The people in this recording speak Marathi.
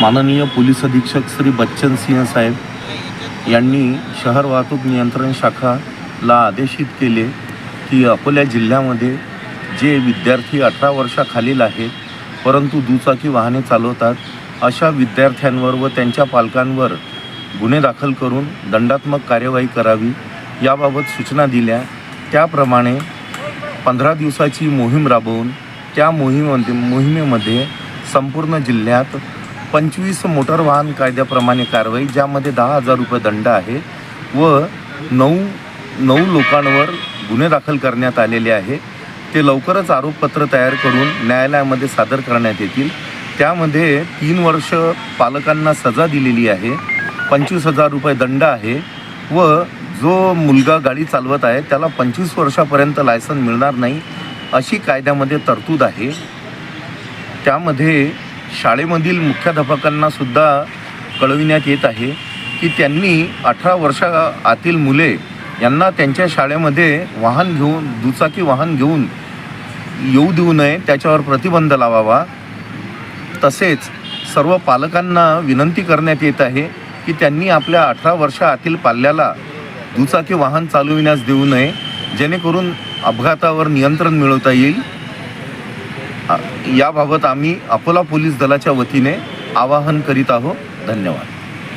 माननीय पोलीस अधीक्षक श्री बच्चन सिंह साहेब यांनी शहर वाहतूक नियंत्रण शाखाला आदेशित केले की अकोला जिल्ह्यामध्ये जे विद्यार्थी अठरा वर्षाखालील आहेत परंतु दुचाकी वाहने चालवतात अशा विद्यार्थ्यांवर व त्यांच्या पालकांवर गुन्हे दाखल करून दंडात्मक कार्यवाही करावी याबाबत सूचना दिल्या. त्याप्रमाणे पंधरा दिवसाची मोहीम राबवून त्या मोहिम मोहिमेमध्ये संपूर्ण जिल्ह्यात पंचवीस मोटर वाहन कायद्याप्रमाणे कारवाई ज्यामध्ये दहा हजार रुपये दंड आहे व नऊ नऊ लोकांवर गुन्हे दाखल करण्यात आलेले आहे. ते लवकरच आरोपपत्र तयार करून न्यायालयामध्ये सादर करण्यात येतील. त्यामध्ये तीन वर्ष पालकांना सजा दिलेली आहे पंचवीस हजार रुपये दंड आहे व जो मुलगा गाडी चालवत आहे त्याला पंचवीस वर्षापर्यंत लायसन मिळणार नाही अशी कायद्यामध्ये तरतूद आहे. त्यामध्ये शाळेमधील मुख्याध्यापकांना सुद्धा कळविण्यात येत आहे की त्यांनी अठरा वर्षा आतील मुले यांना त्यांच्या शाळेमध्ये वाहन घेऊन दुचाकी वाहन घेऊन येऊ देऊ नये त्याच्यावर प्रतिबंध लावावा. तसेच सर्व पालकांना विनंती करण्यात येत आहे की त्यांनी आपल्या अठरा वर्षा आतील पाल्याला दुचाकी वाहन चालविण्यास देऊ नये जेणेकरून अपघातावर नियंत्रण मिळवता येईल. याबाबत आम्ही अकोला पोलीस दलाच्या वतीने आवाहन करीत आहोत. धन्यवाद.